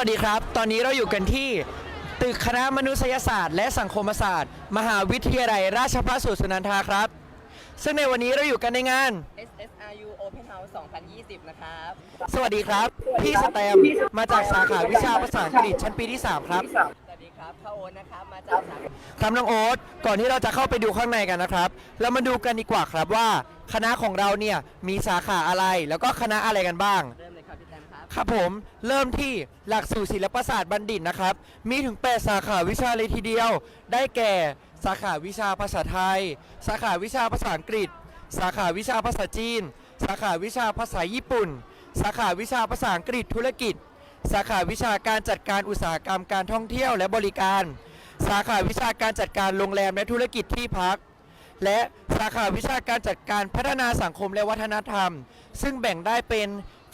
สวัสดีครับสวัสดีครับ ตอนนี้เราอยู่กันที่ตึกคณะมนุษยศาสตร์ และสังคมศาสตร์ มหาวิทยาลัยราชภัฏสุนันทาครับ ซึ่งในวันนี้เราอยู่กันในงาน SSRU Open House 2020 นะครับ สวัสดีครับ พี่สแตมมาจากสาขาวิชาภาษาอังกฤษชั้นปีที่ 3 ครับ สวัสดีครับข้าโอ๊ตนะครับ มาจากสาขาครับน้องโอ๊ตก่อนที่เราจะเข้าไปดูข้างในกันนะครับ เรามาดูกันดีกว่าครับว่า คณะของเราเนี่ยมีสาขาอะไรแล้วก็คณะอะไรกันบ้าง เริ่มเลย ครับผมเริ่มที่หลักสูตรศิลปศาสตร์บัณฑิตนะครับ มีถึง 8 สาขาวิชาเลยทีเดียว ได้แก่สาขาวิชาภาษาไทย สาขาวิชาภาษาอังกฤษ สาขาวิชาภาษาจีน สาขาวิชาภาษาญี่ปุ่น สาขาวิชาภาษาอังกฤษธุรกิจ สาขาวิชาการจัดการอุตสาหกรรมการท่องเที่ยวและบริการ สาขาวิชาการจัดการโรงแรมและธุรกิจที่พัก และสาขาวิชาการจัดการพัฒนาสังคมและวัฒนธรรม ซึ่งแบ่งได้เป็น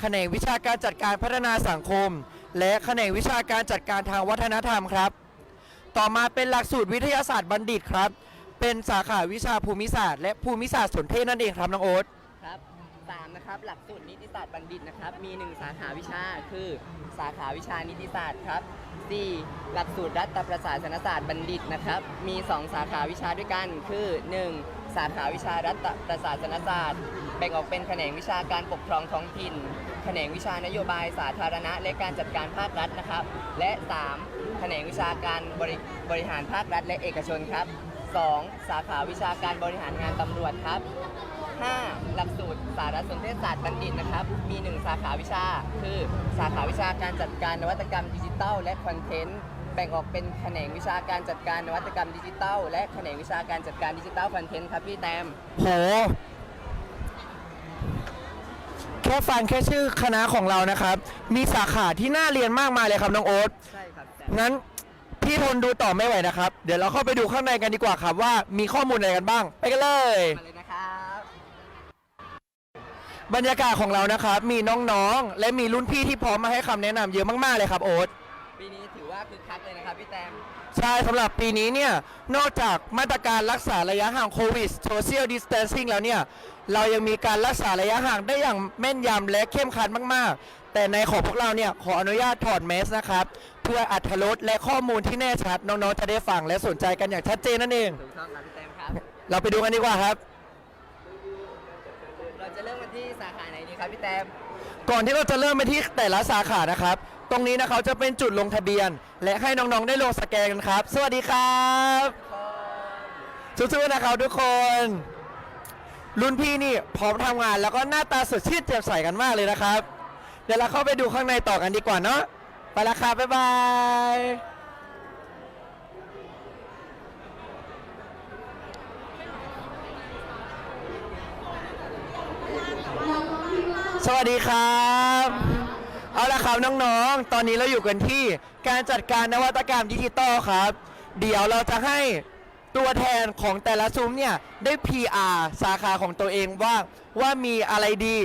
ขนงวิชาการจัดการพัฒนาสังคม และแขนงวิชาการจัดการทางวัฒนธรรมครับ ต่อมาเป็นหลักสูตรวิทยาศาสตร์บัณฑิตครับ เป็นสาขาวิชาภูมิศาสตร์และภูมิศาสตร์สนเทศนั่นเองครับน้องโอ๊ตครับสามนะครับหลักสูตรนิติศาสตร์บัณฑิตนะครับมี 1 สาขาวิชาคือสาขาวิชานิติศาสตร์ครับ 4. หลักสูตรรัฐประศาสนศาสตร์บัณฑิตนะครับมี 2 สาขาวิชาด้วยกันคือ 1. สาขาวิชารัฐประศาสนศาสตร์ แบ่งออกเป็นแขนงวิชาการปกครองท้องถิ่น แขนงวิชานโยบายสาธารณะ และการจัดการภาครัฐนะครับ และ 3. แขนงวิชาการบริบริหารภาครัฐและเอกชนครับ 2. สาขาวิชาการบริหารงานตำรวจครับ 5. หลักสูตรสารสนเทศศาสตร์บัณฑิตนะครับ มี 1 สาขาวิชา คือ สาขาวิชาการจัดการนวัตกรรมดิจิทัลและคอนเทนต์ แบ่งออกเป็นแขนงวิชาการจัดการนวัตกรรมดิจิทัลและแขนงวิชาการจัดการดิจิทัลคอนเทนต์ครับพี่แตม โห แค่ฟังแค่ชื่อคณะของเรานะครับ มีสาขาที่น่าเรียนมากมายเลยครับน้องโอ๊ต ใช่ครับงั้นพี่ทนดูต่อไม่ไหวนะครับ เดี๋ยวเราเข้าไปดูข้างในกันดีกว่าครับว่ามีข้อมูลอะไรกันบ้าง ไปกันเลย มาเลยนะครับ บรรยากาศของเรานะครับ มีน้องๆ และมีรุ่นพี่ที่พร้อมมาให้คำแนะนำเยอะมากๆเลยครับโอ๊ต ปีนี้ถือ ว่าคึกคักเลยนะครับพี่แตม ใช่สำหรับปีนี้เนี่ย นอกจากมาตรการรักษาระยะห่างโควิด Social Distancing แล้วเนี่ย เรายังมีการรักษาระยะห่างได้อย่างแม่นยำและเข้มขันมาก ๆ แต่ในของพวกเราเนี่ย ขออนุญาตถอดแมสนะครับ เพื่ออัธรสและข้อมูลที่แน่ชัด น้อง ๆ จะได้ฟังและสนใจกันอย่างชัดเจนนั่นเอง ถูกต้องครับพี่แตมครับ เราไปดูกันดีกว่าครับ เราจะเริ่มกันที่สาขาไหนดีครับพี่แตม ก่อนที่เราจะเริ่มไปที่แต่ละสาขานะครับต รงนี้นะครับจะเป็นจุดลงทะเบียน และให้น้องๆได้ลงสแกนกันครับ สวัสดีครับสู้ๆนะครับทุกคน รุ่นพี่นี่พร้อมทำงาน แล้วก็หน้าตาสดชื่นแจ่มใสกันมากเลยนะครับ เดี๋ยวเราเข้าไปดูข้างในต่อกันดีกว่าเนาะไปละครับบ๊ายบายสวัสดีครับ เอาละครับน้องๆ ตอนนี้เราอยู่กันที่การจัดการนวัตกรรมดิจิตอลครับ เดี๋ยวเราจะให้ตัวแทนของแต่ละซุ้มเนี่ยได้ PR สาขาของตัวเองว่าว่ามีอะไรดี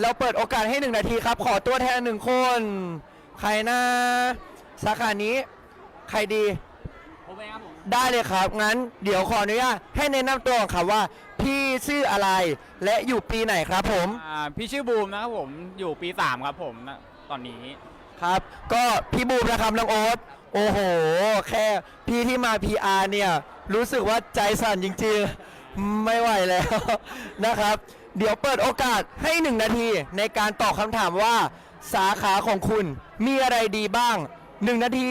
เราเปิดโอกาสให้หนึ่งนาทีครับ ขอตัวแทนหนึ่งคน ใครนะ สาขานี้ ใครดี ผมเองครับผมได้เลยครับ งั้นเดี๋ยวขออนุญาตให้แนะนำตัวก่อนครับว่า พี่ชื่ออะไรและอยู่ปีไหนครับผม อ่าพี่ชื่อบูมนะครับผมอยู่ปี 3 ครับผม ตอนนี้ ครับ ก็พี่บูมนะครับน้องโอ๊ตโอ้โห แค่พี่ที่มา PR เนี่ย รู้สึกว่าใจสั่นจริงๆ ไม่ไหวแล้ว นะครับ เดี๋ยวเปิดโอกาสให้หนึ่งนาที ในการตอบคำถามว่า สาขาของคุณมีอะไรดีบ้างหนึ่งนาที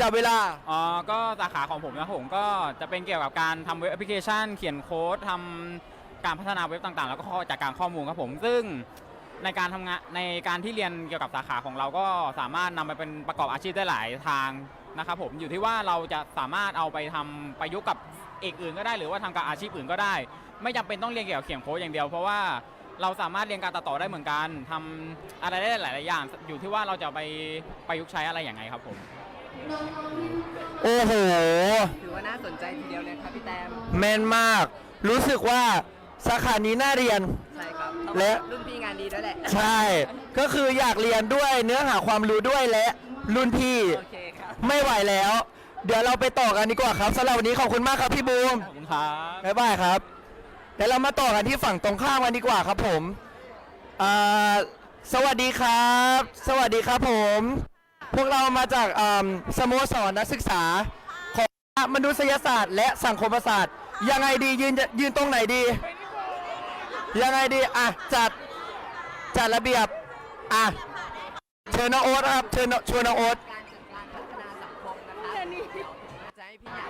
จับเวลา อ๋อ ก็สาขาของผมนะครับผมก็จะเป็นเกี่ยวกับการทำเว็บแอปพลิเคชัน เขียนโค้ดทำการพัฒนาเว็บต่างๆ แล้วก็จากการข้อมูลครับผม ซึ่ง ในการทำงานในการที่เรียนเกี่ยวกับสาขาของเราก็สามารถนำไปเป็นประกอบอาชีพได้หลายทางนะครับผมอยู่ที่ว่าเราจะสามารถเอาไปทำประยุกต์กับเอกอื่นก็ได้ หรือว่าทำกับอาชีพอื่นก็ได้ ไม่จำเป็นต้องเรียนเกี่ยวกับเขียนโค้ดอย่างเดียวเพราะว่าเราสามารถเรียนการตัดต่อได้เหมือนกันทำอะไรได้หลายๆอย่าง อยู่ที่ว่าเราจะเอาไปประยุกต์ใช้อะไรอย่างไงครับผม โอ้โห ถือว่าน่าสนใจทีเดียวเลยครับพี่แตมแม่นมาก รู้สึกว่า สาขานี้น่าเรียน ใช่ครับต้องและ รุ่นพี่งานดีด้วยแหละ ใช่ ก็คืออยากเรียนด้วยเนื้อหาความรู้ด้วยและรุ่นพี่โอเคครับ ไม่ไหวแล้ว เดี๋ยวเราไปต่อกันดีกว่าครับสำหรับวันนี้ขอบคุณมากครับพี่บูมขอบคุณครับ บ๊ายบายครับเดี๋ยวเรามาต่อกันที่ฝั่งตรงข้ามกันดีกว่าครับผมอ่าสวัสดีครับ สวัสดีครับผม พวกเรามาจากเอิ่มสโมสรนักศึกษา ของมนุษยศาสตร์ และสังคมศาสตร์ ยังไงดียืนยืนตรงไหนดี ยังไงดีอะจัดจัดระเบียบอะเชิญน้องโอ๊ตครับเชิญน้องชวนน้องโอ๊ต การจัดการพัฒนาสังคมนะครับจะให้พี่ใหญ่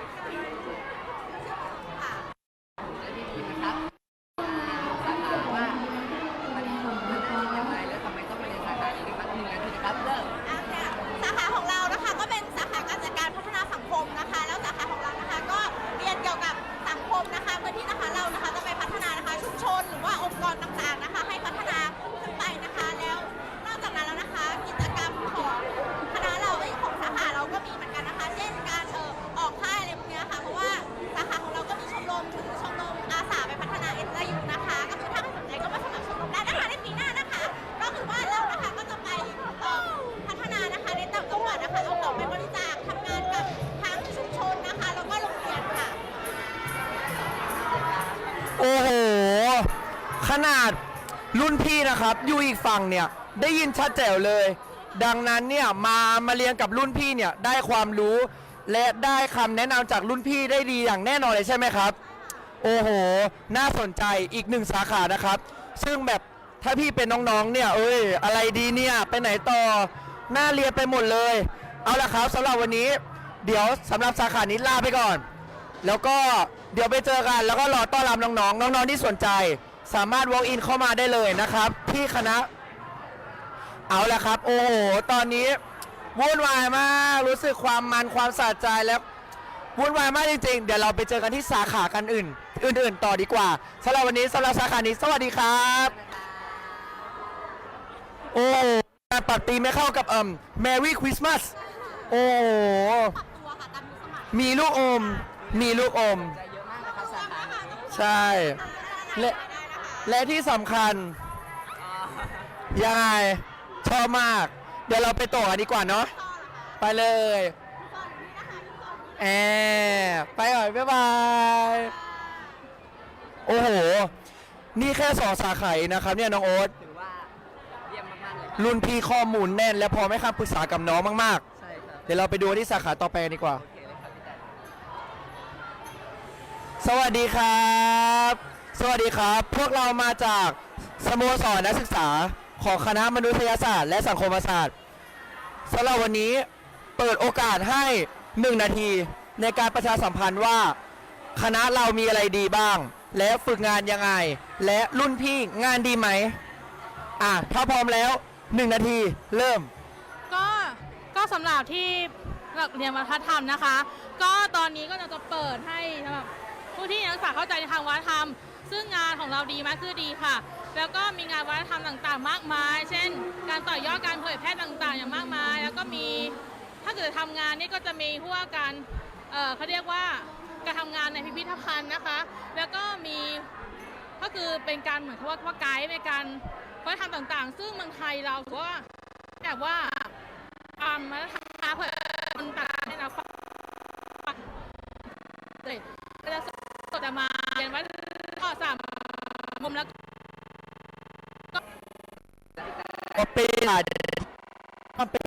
พี่นะครับอยู่อีกฝั่งเนี่ยได้ยินชัดแจ๋วเลย ดังนั้นเนี่ยมามาเรียนกับรุ่นพี่เนี่ยได้ความรู้ และได้คำแนะนำจากรุ่นพี่ได้ดีอย่างแน่นอนเลยใช่ไหมครับ โอ้โห น่าสนใจอีกหนึ่งสาขานะครับ ซึ่งแบบถ้าพี่เป็นน้องๆ เนี่ย เอ้ย อะไรดีเนี่ย ไปไหนต่อน่าเรียนไปหมดเลย เอาละครับสำหรับวันนี้ เดี๋ยวสำหรับสาขานี้ลาไปก่อน แล้วก็เดี๋ยวไปเจอกัน แล้วก็รอต้อนรับน้องๆ น้องๆ ที่สนใจ สามารถ walk in เข้ามาได้เลยนะครับ ที่คณะ เอาละครับ โอ้โห ตอนนี้วุ่นวายมาก รู้สึกความมันความสะใจแล้ววุ่นวายมากจริงๆ เดี๋ยวเราไปเจอกันที่สาขากันอื่น อื่นๆ ต่อดีกว่าสำหรับวันนี้สำหรับสาขานี้ สวัสดีครับ โอ้โหการปรับตีไม่เข้ากับเอ่ม Merry Christmas โอ้โหปรับตัวค่ะตามยุคสมัยมีลูกอม มีลูกอมจะเยอะมากนะครับสาขานี้ ใช่ และ และที่สำคัญอ่ายังไง ชอบมาก เดี๋ยวเราไปต่อกันดีกว่าเนาะไปเลยแอบไปก่อนบ๊ายบาย โอ้โห นี่แค่สองสาขาเองนะครับเนี่ยน้องโอ๊ตถือว่าเยี่ยมมากๆเลยครับรุ่นพี่ข้อมูลแน่น และพอไม่คำปรึกษากับน้องมากใช่ครับๆ เดี๋ยวเราไปดูที่สาขาต่อไปกันดีกว่า โอเคเลยครับพี่แต่สวัสดีครับ สวัสดีครับ พวกเรามาจากสโมสรนักศึกษาของคณะมนุษยศาสตร์ และสังคมศาสตร์สำหรับวันนี้เปิดโอกาสให้ 1 นาทีในการประชาสัมพันธ์ว่า คณะเรามีอะไรดีบ้าง และฝึกงานยังไง และรุ่นพี่งานดีไหมอะถ้าพร้อมแล้ว 1 นาทีเริ่ม ก็ก็สำหรับที่หลักเรียนวัฒนธรรมนะคะ ก็ตอนนี้ก็จะเปิดให้สำหรับผู้ที่นักศึกษาเข้าใจในทางวัฒนธรรม ซึ่งงานของเราดีมากคือดีค่ะ แล้วก็มีงานวัฒนธรรมต่างๆ มากมาย เช่น การต่อยอดการเผยแพร่ต่างๆ อย่างมากมาย แล้วก็มีถ้าเกิดทำงานนี่ก็จะมีพวกการเเขาเรียกว่าการทำงานในพิพิธภัณฑ์นะคะ แล้วก็มีก็คือเป็นการเหมือนว่าว่าไกด์ในการวัฒนธรรมต่างๆ ซึ่งเมืองไทยเราถือว่าแบบว่าอ่ามาทำเพื่อคนต่างให้เราฟังเลยก็จะสดจะมาเรียนว่าข้อ สามมุมแล้วก็เป็นมันเป็น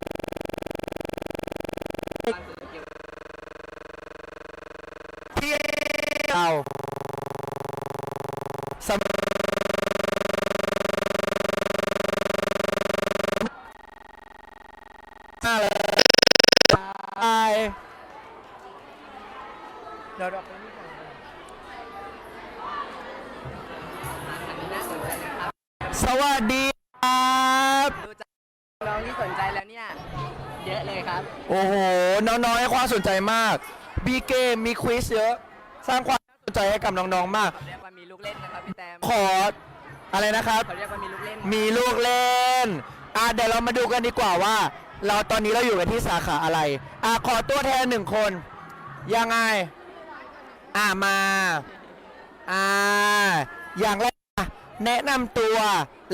ที่เราสำอะไรไปเดี๋ยวเราไวัสดีครับ ดูจากน้องที่สนใจแล้วเนี่ย เยอะเลยครับ โอ้โห น้องๆให้ความสนใจมากมีเกมมีควิสเยอะ สร้างความสนใจให้กับน้องๆมากเขาเรียกว่ามีลูกเล่นนะครับพี่แตมขออะไรนะครับ เขาเรียกว่ามีลูกเล่นมีลูกเล่น อะเดี๋ยวเรามาดูกันดีกว่าว่า เราตอนนี้เราอยู่กันที่สาขาอะไร อะขอตัวแทนหนึ่งคน ยังไง อะมา อ่า อย่างแรกอะ แนะนำตัว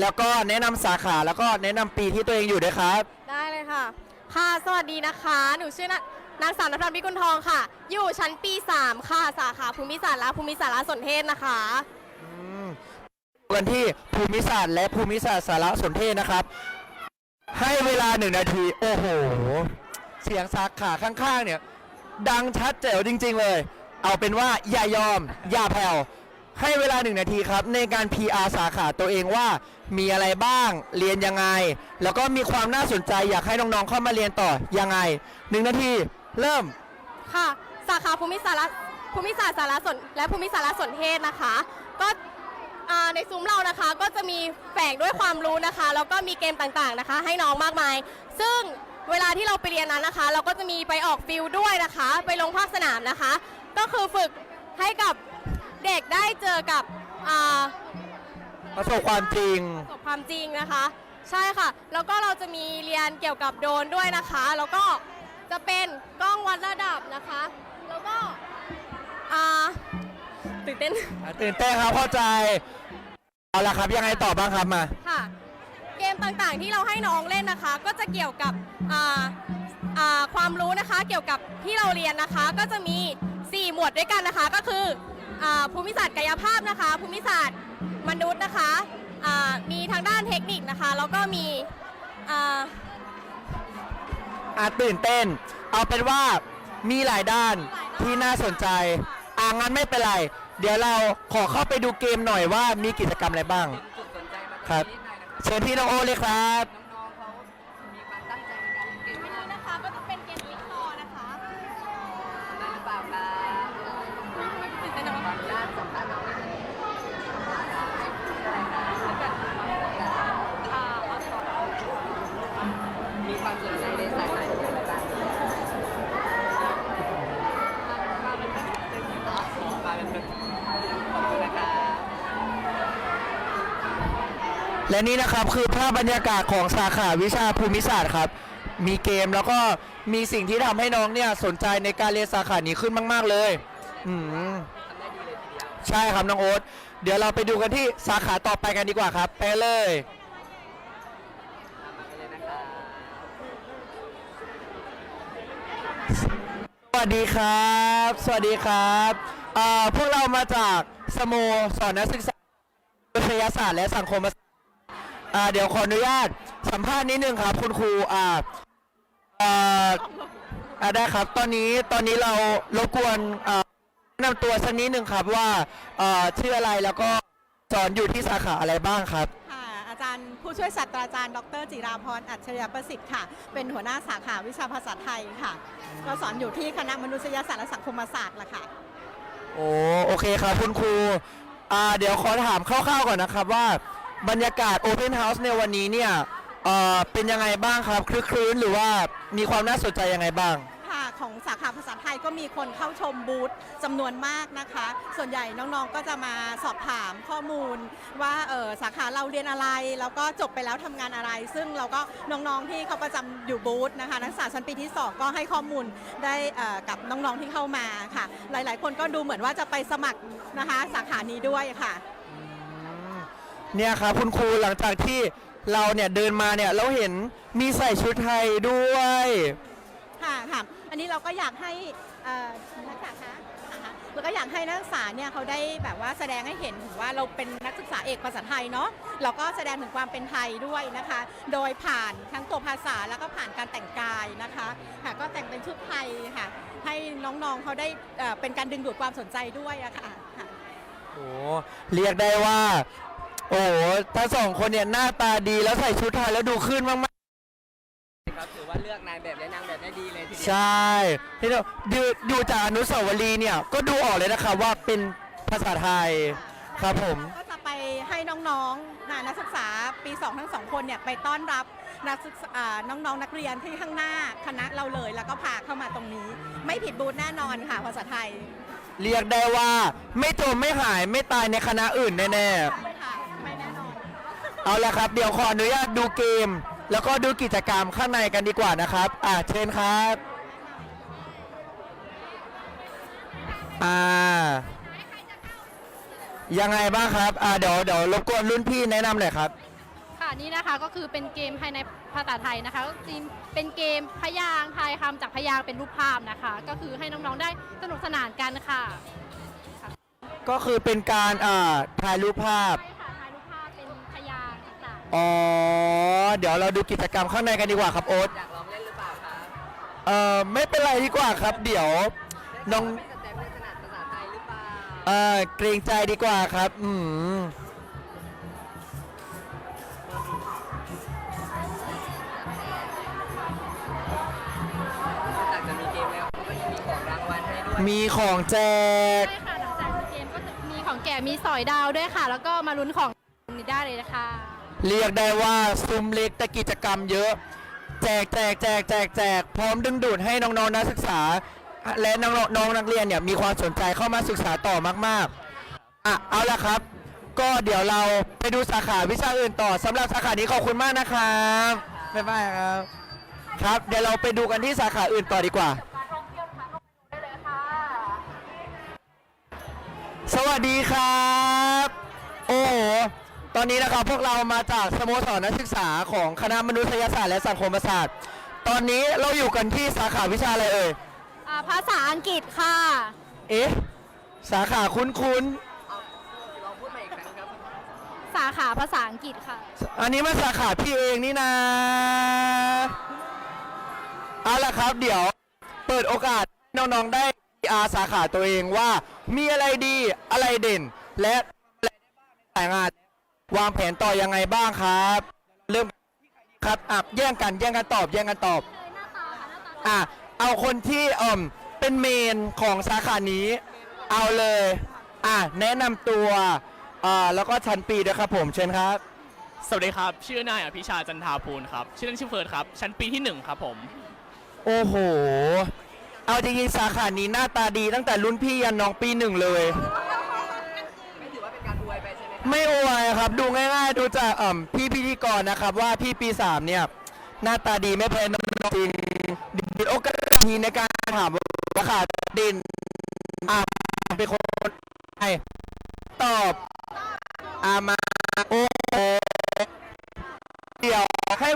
แล้วก็แนะนำสาขาแล้วก็แนะนำปีที่ตัวเองอยู่ด้วยครับ ได้เลยค่ะ ค่ะ สวัสดีนะคะ หนูชื่อนางนางสาวนภัทรพิกุลทองค่ะ อยู่ชั้นปี 3 ค่ะ สาขาภูมิศาสตร์และภูมิศาสตร์และสนเทศนะคะอืมกันที่ภูมิศาสตร์และภูมิศาสตร์สารสนเทศนะครับ ให้เวลาหนึ่งนาที โอ้โห เสียงสาขาข้างๆเนี่ย ดังชัดเจ๋วจริง ๆ เลย เอาเป็นว่าอย่ายอม อย่าแผ่ว ให้เวลาหนึ่งนาทีครับในการ PR สาขาตัวเองว่ามีอะไรบ้าง เรียนยังไง แล้วก็มีความน่าสนใจอยากให้น้องๆเข้ามาเรียนต่อยังไงหนึ่งนาที เริ่ม ค่ะ สาขาภูมิศาสตร์ภูมิศาสตร์สารสนและภูมิสารสนเทศนะคะ ก็อ่าในซุ้มเรานะคะก็จะมีแฝงด้วยความรู้นะคะ แล้วก็มีเกมต่างๆนะคะ ให้น้องมากมาย ซึ่งเวลาที่เราไปเรียนนั้นนะคะ เราก็จะมีไปออกฟิลด้วยนะคะ ไปลงภาคสนามนะคะ ก็คือฝึกให้กับ เด็กได้เจอกับอ่าประสบความจริง ประสบความจริงนะคะ ใช่ค่ะ แล้วก็เราจะมีเรียนเกี่ยวกับโดรนด้วยนะคะ แล้วก็จะเป็นกล้องวัดระดับนะคะ แล้วก็อ่าตื่นเต้น ตื่นเต้นครับเข้าใจ เอาละครับยังไงต่อบ้างครับมา ค่ะ เกมต่างๆที่เราให้น้องเล่นนะคะ ก็จะเกี่ยวกับอ่าอ่าความรู้นะคะ เกี่ยวกับที่เราเรียนนะคะ ก็จะมี 4 หมวดด้วยกันนะคะ ก็คือ อาภูมิศาสตร์กายภาพนะคะ ภูมิศาสตร์มนุษย์นะคะอ่ามีทางด้านเทคนิคนะคะ แล้วก็มีอ่าอาตื่นเต้น เอาเป็นว่ามีหลายด้านที่น่าสนใจ อ่างั้นไม่เป็นไร เดี๋ยวเราขอเข้าไปดูเกมหน่อยว่ามีกิจกรรมอะไรบ้าง ครับนี้หน่อยนะครับเชิญพี่น้องโอเลยครับ น้องๆเขามีความตั้งใจในการเล่นเกม วิ มาก ธีนะคะก็จะเป็นเกมลิงคอนะคะ ได้หรือเปล่าครับ ตื่นเต้นจัง ขอ วะ อนุญาตสัมภาษณ์น้องนิดนึง อ่าเอาต่อ มีความสนใจในสายไหนอะไรบ้างมาเป็นเป็นขอบคุณนะครับ และนี่นะครับคือภาพบรรยากาศของสาขาวิชาภูมิศาสตร์ครับ มีเกมแล้วก็มีสิ่งที่ทำให้น้องเนี่ยสนใจในการเรียนสาขานี้ขึ้นมาก ๆ เลยอืมใช่ครับน้องโอ๊ตเดี๋ยวเราไปดูกันที่สาขาต่อไปกันดีกว่าครับ ไปเลย สวัสดีครับ สวัสดีครับเอ่อพวกเรามาจากสโมสรนักศึกษาวิทยาศาสตร์และสังคมศาสตร์ อ่าเดี๋ยวขออนุญาตสัมภาษณ์นิดนึงครับ คุณครูอ่าเอ่ออ่าได้ครับ ตอนนี้ตอนนี้เรารบกวนอ่าแนะนำตัวสักนิดนึงครับว่าเอ่อชื่ออะไรแล้วก็สอนอยู่ที่สาขาอะไรบ้างครับ ค่ะอาจารย์ผู้ช่วยศาสตราจารย์ ดรจิราพรอัจฉริยประสิทธิ์ค่ะ เป็นหัวหน้าสาขาวิชาภาษาไทยค่ะ ก็สอนอยู่ที่คณะมนุษยศาสตร์และสังคมศาสตร์ละค่ะ โอ้โอเคครับคุณครูอ่าเดี๋ยวขอถามคร่าวๆก่อนนะครับว่า บรรยากาศ Open House ในวันนี้เนี่ยเอ่อเป็นยังไงบ้างครับคลึกคลื้นหรือว่ามีความน่าสนใจยังไงบ้าง ค่ะของสาขาภาษาไทยก็มีคนเข้าชมบูธจำนวนมากนะคะ ส่วนใหญ่น้องๆก็จะมาสอบถามข้อมูล ว่าเออสาขาเราเรียนอะไร แล้วก็จบไปแล้วทำงานอะไร ซึ่งเราก็น้องๆที่เขาประจำอยู่บูธนะคะ นักศึกษาชั้นปีที่สองก็ให้ข้อมูลได้เอ่อกับน้องๆที่เข้ามาค่ะ หลายๆ คนก็ดูเหมือนว่าจะไปสมัครนะคะ สาขานี้ด้วยค่ะ เนี่ยครับคุณครูหลังจากที่เราเนี่ยเดินมาเนี่ยเราเห็นมีใส่ชุดไทยด้วย ค่ะค่ะ อันนี้เราก็อยากให้เอ่อนักศึกษาคะนะคะเราก็อยากให้นักศึกษาเนี่ยเขาได้แบบว่าแสดงให้เห็นถึงว่าเราเป็นนักศึกษาเอกภาษาไทยเนาะเราก็แสดงถึงความเป็นไทยด้วยนะคะ โดยผ่านทั้งตัวภาษาแล้วก็ผ่านการแต่งกายนะคะค่ะก็แต่งเป็นชุดไทยค่ะ ให้น้องๆเขาได้เอ่อเป็นการดึงดูดความสนใจด้วยอะค่ะค่ะ โอ้เรียกได้ว่า โอ้ทั้งสองคนเนี่ยหน้าตาดีแล้วใส่ชุดไทยแล้วดูขึ้นมากครับถือว่าเลือกนายแบบและนางแบบได้ดีเลยทีๆ เดียวใช่ที่เราดูดูจากอนุสาวรีย์เนี่ยก็ดูออกเลยนะครับว่าเป็นภาษาไทยครับผม ก็จะไปให้น้องๆนะนักศึกษาปี2ทั้งสองคนเนี่ยไปต้อนรับนักศึกษาอ่าน้องๆนักเรียนที่ข้างหน้าคณะเราเลย แล้วก็พาเข้ามาตรงนี้ ไม่ผิดบูธแน่นอนค่ะภาษาไทย เรียกได้ว่า ไม่จมไม่หายไม่ตายในคณะอื่นแน่ไม่ค่ะไม่แน่นอน ๆ เอาละครับ เดี๋ยวขออนุญาตดูเกม แล้วก็ดูกิจกรรมข้างในกันดีกว่านะครับ อ่าเชิญครับ อ่า ยังไงบ้างครับ อ่าเดี๋ยวเดี๋ยวรบกวนรุ่นพี่แนะนำหน่อยครับ ค่ะนี่นะคะก็คือเป็นเกมภายในภาษาไทยนะคะก็จริงเป็นเกมพยางค์ทายคำจากพยางค์เป็นรูปภาพนะคะ ก็คือให้น้องๆได้สนุกสนานกันค่ะ ก็คือเป็นการอ่าถ่ายรูปภาพ ใช่ค่ะถ่ายรูปภ อ๋อ เดี๋ยวเราดูกิจกรรมข้างในกันดีกว่าครับโอ๊ตอยากลองเล่นหรือเปล่าครับเอ่อไม่เป็นไรดีกว่าครับ เดี๋ยวน้องไม่สแตมป์ไม่ถนัดภาษาไทยหรือเปล่าเอ่อเกรงใจดีกว่าครับ อืมนอกจากจะมีเกมแล้วเขาก็ยังมีของรางวัลให้ด้วยมีของแจก ใช่ค่ะหลังจากเกมก็จะมีของแก่มีสอยดาวด้วยค่ะ แล้วก็มาลุ้นของนี้ได้เลยนะคะ เรียกได้ว่าซุ้มเล็กแต่กิจกรรมเยอะ แจกแจกแจกแจกแจกพร้อมดึงดูดให้น้องๆนักศึกษา และน้องๆน้องนักเรียนเนี่ยมีความสนใจเข้ามาศึกษาต่อมากๆอะเอาละครับ ก็เดี๋ยวเราไปดูสาขาวิชาอื่นต่อสำหรับสาขานี้ขอบคุณมากนะครับบ๊ายบายครับ ครับเดี๋ยวเราไปดูกันที่สาขาอื่นต่อดีกว่า สวัสดีครับ โอ้โห ตอนนี้นะครับพวกเรามาจากสโมสรนักศึกษาของคณะมนุษยศาสตร์และสังคมศาสตร์ ตอนนี้เราอยู่กันที่สาขาวิชาอะไรเอ่ย อ่าภาษาอังกฤษค่ะ เอ๊ะ สาขาคุ้นลองพูดใหม่อีกครั้งครับสาขาภาษาอังกฤษค่ะ ๆ อันนี้มันสาขาพี่เองนี่นะเอาละครับ เดี๋ยวเปิดโอกาสให้น้องๆได้อาสาขาตัวเองว่า มีอะไรดีอะไรเด่น และอะไรได้บ้างในสายงาน วางแผนต่อยังไงบ้างครับ เริ่มครับอะแย่งกันแย่งกันตอบแย่งกันตอบอะเอาคนที่เอ่มเป็นเมนของสาขานี้ เอาเลยอะแนะนำตัวอ่าแล้วก็ชั้นปีด้วยครับผมเชิญครับ สวัสดีครับ ชื่อนายอภิชาจันทาภูลครับ ชื่อเล่นชื่อเฟิร์สครับ ชั้นปีที่1ครับผม โอ้โห เอาจริงๆสาขานี้หน้าตาดีตั้งแต่รุ่นพี่ยันน้องปีหนึ่งเลย ไม่อวยครับ ดูง่ายๆ ดูจากอ่ำพี่พิธีกรนะครับ ว่าพี่ปีสามเนี่ย หน้าตาดีไม่แพ้น้องจริงดีโอกาสทีในการถามว่าขาดดินอะเป็นคนไอตอบอามาโอ้เดี๋ยวให้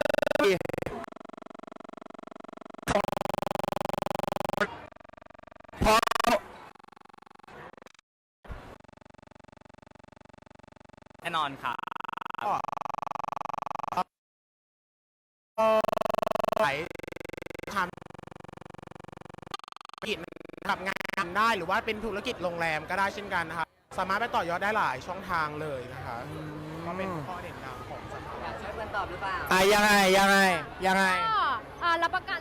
น่นอนครับไหลทำธุรกิจกับงานได้หรือว่าเป็นธุรกิจโรงแรมก็ได้เช่นกันนะคะสามารถไปต่อยอดได้หลายช่องทางเลยนะคะก็เป็นข้อเด่นดังของสถาบัยานช่วยเพื่อนตอบหรือเปล่า อะยังไงยังไงยังไง ก็อ่ารับประกัน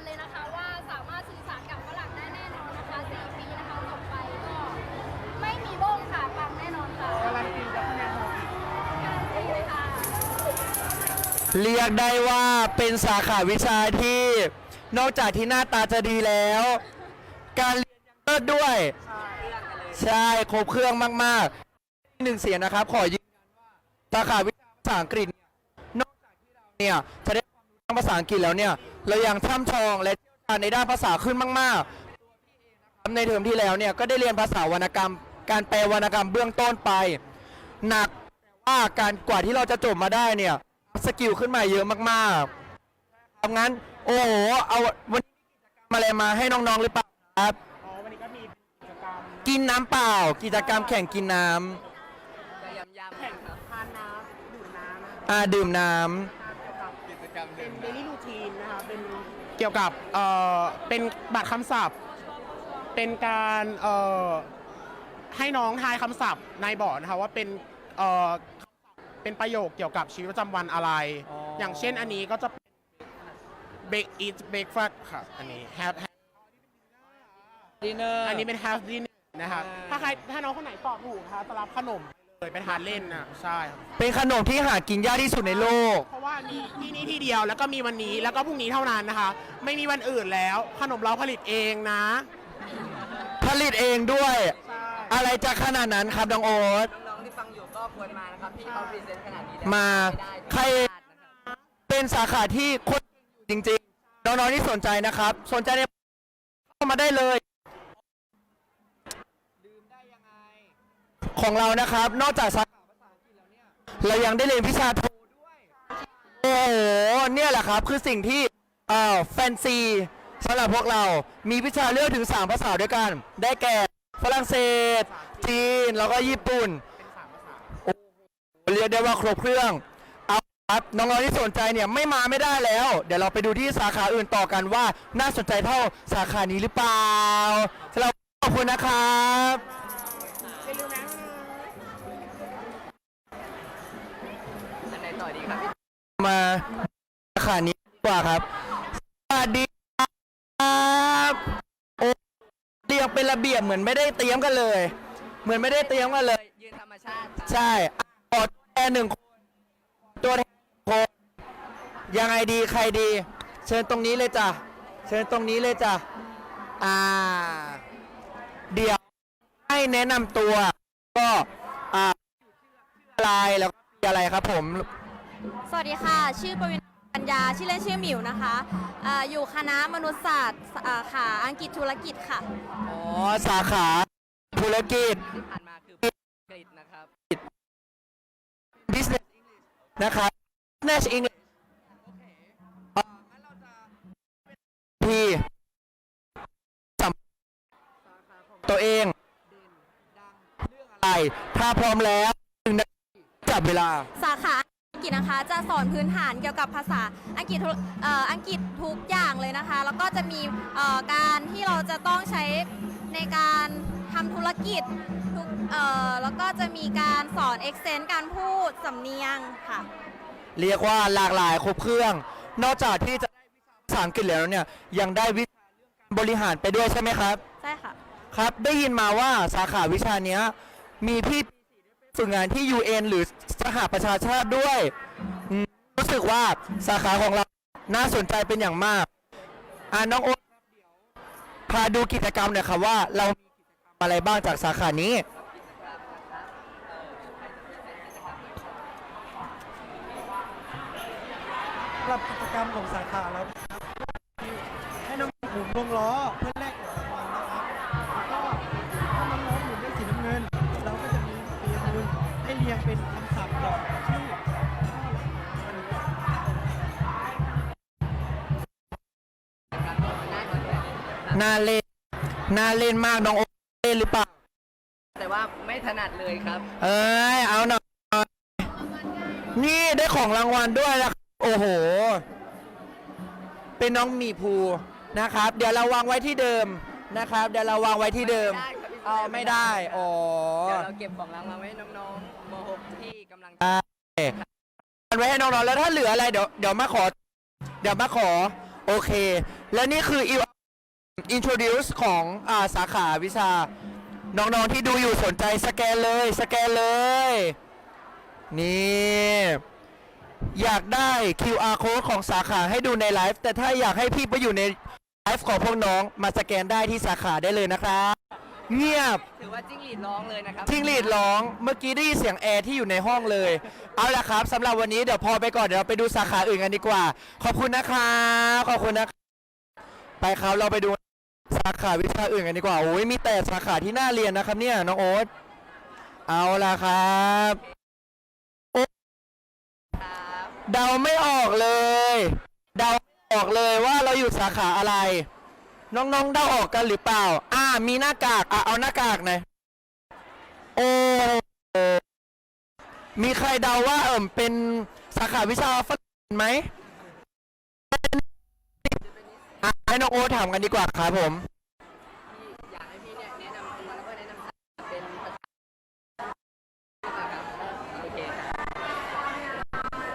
เรียกได้ว่าเป็นสาขาวิชาที่นอกจากที่หน้าตาจะดีแล้ว การเรียนยังเลิศด้วย ใช่ครบเครื่องมากๆหนึ่งเสียงนะครับ ขอยืนยันว่าสาขาวิชาภาษาอังกฤษเนี่ยนอกจากที่เราเนี่ยจะได้ความรู้ทางภาษาอังกฤษแล้วเนี่ย เรายังช่ำชองและเชี่ยวชาญในด้านภาษาขึ้นมากๆตัวพี่เองนะครับในเทอมที่แล้วเนี่ยก็ได้เรียนภาษาวรรณกรรม การแปลวรรณกรรมเบื้องต้นไป หนักแต่ว่าการกว่าที่เราจะจบมาได้เนี่ย สกิลขึ้นมาเยอะมากๆทำงั้น โอ้โห เอาวันนี้มีกิจกรรมอะไรมาให้น้องๆหรือเปล่าครับ อ๋อวันนี้ก็มีกิจกรรมกินน้ำเปล่า กิจกรรมแข่งกินน้จะยำยำแข่งครับทานน้ำดื่มน้ำนะคะำอ่าดื่มน้กิจกรรมเป็นเดลี่รูทีนนะคะเป็นเกี่ยวกับเอ่อเป็นบัตรคำศัพท์ เป็นการเอ่อให้น้องทายคำศัพท์ในบอร์ดนะคะว่าเป็นเอ่อ เป็นประโยคเกี่ยวกับชีวิตประจำวันอะไรอย่างเช่นอันนี้ก็จะ break eat breakfast ค่ะอันนี้ have ำดินเนอร์ อันนี้เป็น have dinner นะคะถ้าใครถ้าน้องคนไหนตอบถูกนะคะจะรับขนมเลยไปทานเล่นนะใช่ครับเป็นขนมที่หากินยากที่สุดในโลก เพราะว่ามีที่นี่ที่เดียวแล้วก็มีวันนี้แล้วก็พรุ่งนี้เท่านั้นนะคะ ไม่มีวันอื่นแล้ว ขนมเราผลิตเองนะผลิตเองด้วย ใช่ อะไรจะขนาดนั้นครับน้องโอ๊ต ก็ควรมานะครับพี่เขาพรีเซนต์ขนาดนี้แล้วมาไได้ใครนะครับเป็นสาขาที่คนจริงๆ น้องๆที่สนใจนะครับ สนใจเนี่ยเข้ามาได้เลย ของเรานะครับ นอกจากสาขาภาษาอังกฤษแล้วเนี่ยเรายังได้เรียนวิชาโทด้วยโอ้โห เนี่ยแหละครับ คือสิ่งที่เอ่อแฟนซีสำหรับพวกเรา มีวิชาเลือกถึง 3 ภาษาด้วยกัน ได้แก่ ฝรั่งเศส จีน แล้วก็ญี่ปุ่นโอ้โห เรียกได้ว่าครบเครื่อง เอาครับน้องๆที่สนใจเนี่ยไม่มาไม่ได้แล้ว เดี๋ยวเราไปดูที่สาขาอื่นต่อกันว่า น่าสนใจเท่าสาขานี้หรือเปล่าสำหรับขอบคุณนะครับอันไหนต่อดีครับมาสาขานี้ดีกว่าครับ สวัสดีครับโอ้เรียงเป็นระเบียบเหมือนไม่ได้เตรียมกันเลย เหมือนไม่ได้เตรียมกันเลย ยืนธรรมชาติครับใช่อะขอตัวแท นหนึ่งคนตัวแทนหนึ่งคนยังไงดีใครดี เชิญตรงนี้เลยจ้ะเชิญตรงนี้เลยจ้ะอ่า เดี๋ยวให้แนะนำตัว ก็อ่าอะไรแล้วก็ปีอะไรครับผม สวัสดีค่ะ ชื่อปวินปัญญา ชื่อเล่นชื่อหมิวนะคะอาอยู่คณะมนุษยศาสตร์สาขาอังกฤษธุรกิจค่ะ อ๋อ สาขาธุรกิจ ที่ผ่านมาคือกรีดนะครับ business English นะครับ business English อ่างั้นเราจะพี่สัมตัวเองเด่นดังเรื่องอะไรถ้าพร้อมแล้วหนึ่งนาทีจับเวลา สาขาอังกฤษนะคะ จะสอนพื้นฐานเกี่ยวกับภาษาอังกฤษทุเอ่ออังกฤษทุกอย่างเลยนะคะ แล้วก็จะมีเอ่อการที่เราจะต้องใช้ในการทำธุรกิจทุก เอ่อแล้วก็จะมีการสอน accent การพูดสำเนียงค่ะ เรียกว่าหลากหลายครบเครื่อง นอกจากที่จะได้วิชาภาษาอังกฤษแล้วเนี่ยยังได้วิชาเรื่องการบริหารไปด้วยใช่ไหมครับ ใช่ค่ะ ครับ ได้ยินมาว่าสาขาวิชาเนี้ยมีพี่ฝึกงานที่ UN หรือสหประชาชาติด้วยอืมรู้สึกว่าสาขาของเราน่าสนใจเป็นอย่างมากอ่าน้องโอ๊ตครับเดี๋ยวพาดูกิจกรรมหน่อยครับว่าเรามีกิจกรรมอะไรบ้างจากสาขานี้ สำหรับกิจกรรมของสาขาเรานะครับให้น้องหมุนวงล้อเพื่อแลกของรางวัลนะครับแล้วก็ถ้าน้องๆหมุนได้สีน้ำเงิน เราก็จะมีเกมหนึ่งให้เรียงเป็นคำศัพท์แบบชื่อข้อและน่าเล่นน่าเล่นมากน้องโอ๊ตเล่นหรือเปล่า แต่ว่าไม่ถนัดเลยครับ เอ้ยเอาหน่อย นี่ได้ของรางวัลด้วยนะ โอ้โห เป็นน้องหมีภูนะครับ เดี๋ยวเราวางไว้ที่เดิมนะครับ เดี๋ยวเราวางไว้ที่เดิมไม่ได้ครับพี่เอาไม่ได้ อ๋อ เดี๋ยวเราเก็บของรางวัลไว้ให้น้องๆม .6 ที่กำลังได้อันไว้ให้น้องๆแล้วถ้าเหลืออะไรเดี๋ยวเดี๋ยวมาขอ เดี๋ยวมาขอ โอเค และนี่คือ introduce ของอ่าสาขาวิชา น้องๆที่ดูอยู่สนใจสแกนเลย สแกนเลย นี่ อยากได้ QR code ของสาขาให้ดูในไลฟ์แต่ถ้าอยากให้พี่ไปอยู่ในไลฟ์ของพวกน้องมาสแกนได้ที่สาขาได้เลยนะครับ เงียบ ถือว่าจิ้งหรีดร้องเลยนะครับทิ้งลีดร้องเมื่อกี้ได้ยินเสียงแอร์ที่อยู่ในห้องเลย เอาละครับสำหรับวันนี้เดี๋ยวพอไปก่อนเดี๋ยวเราไปดูสาขาอื่นกันดีกว่า ขอบคุณนะครับขอบคุณนะไปครับเราไปดูสาขาวิชาอื่นกันดีกว่าโอ้ยมีแต่สาขาที่น่าเรียนนะครับเนี่ยน้องโอ๊ตเอาละครับโอ๊ตครับ เดาไม่ออกเลย เดาไม่ออกเลยว่าเราอยู่สาขาอะไร น้องๆเดาออกกันหรือเปล่า อ่า มีหน้ากากอะเอาหน้ากากหน่อยโอ้มีใครเดาว่าเอิมเป็นสาขาวิชาฝรั่งไหมให้น้องโอถามกันดีกว่าครับผม